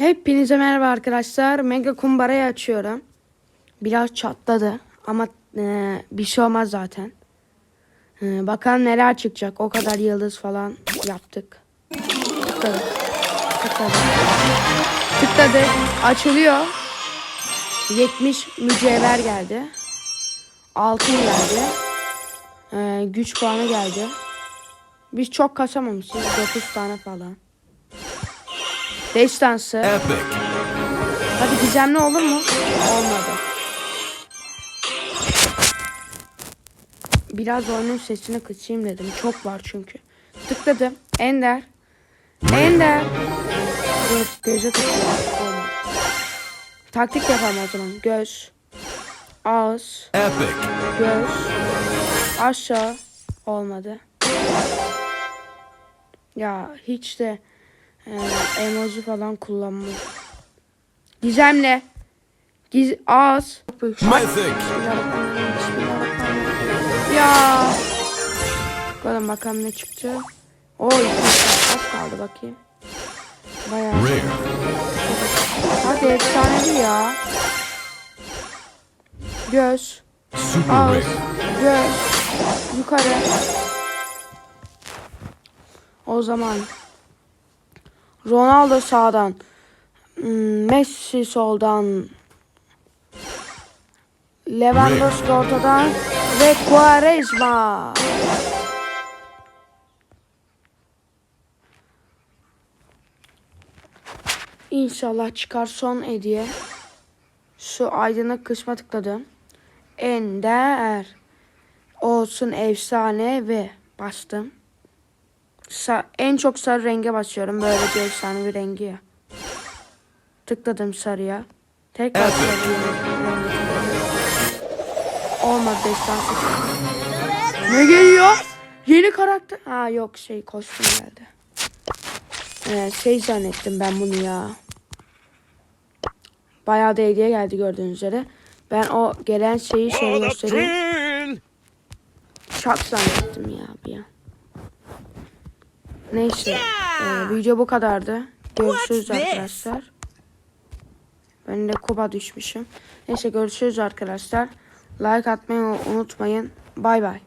Hepinize merhaba arkadaşlar. Mega kumbarayı açıyorum. Biraz çatladı ama e, bir şey olmaz zaten. E, bakalım neler çıkacak. O kadar yıldız falan yaptık. Tıkladık. Tıkladık. Tıkladık. Açılıyor. 70 mücevher geldi. Altın geldi. E, güç puanı geldi. Biz çok kasamamışız. 9 tane falan. Destansı. Epic. Hadi gizemli olur mu? Olmadı. Biraz oyunun sesini kısayım dedim. Çok var çünkü. Tıkladım. Ender. Ender. Evet, göze tıkladım. Taktik yapalım o zaman. Göz. Ağız. Epic. Göz. Aşağı. Olmadı. Ya hiç de e, emoji falan kullanmam. Gizemle. Giz ağız. Mythic. Ya. Bakalım bakalım ne çıktı. Oy. Az kaldı bakayım. Bayağı. Hadi efsanevi ya. Göz. Super Ağız. Göz. Yukarı. O zaman Ronaldo sağdan. hmm, Messi soldan. Lewandowski ortadan ve Quaresma. İnşallah çıkar son hediye. Şu aydınlık kısma tıkladım. Ender. Olsun efsane ve bastım. Sa- en çok sarı renge basıyorum. Böyle bir efsane bir rengi. Tıkladım sarıya. Tekrar Evet. Olmadı destansı. Ne geliyor? Yeni karakter. Ha yok şey kostüm geldi. Ee, şey zannettim ben bunu ya. Bayağı da hediye geldi gördüğünüz üzere. Ben o gelen şeyi şöyle göstereyim. Şak zannettim ya bir an. Neyse. e, video bu kadardı. Görüşürüz arkadaşlar. Ben de kuba düşmüşüm. Neyse görüşürüz arkadaşlar. Like atmayı unutmayın. Bay bay.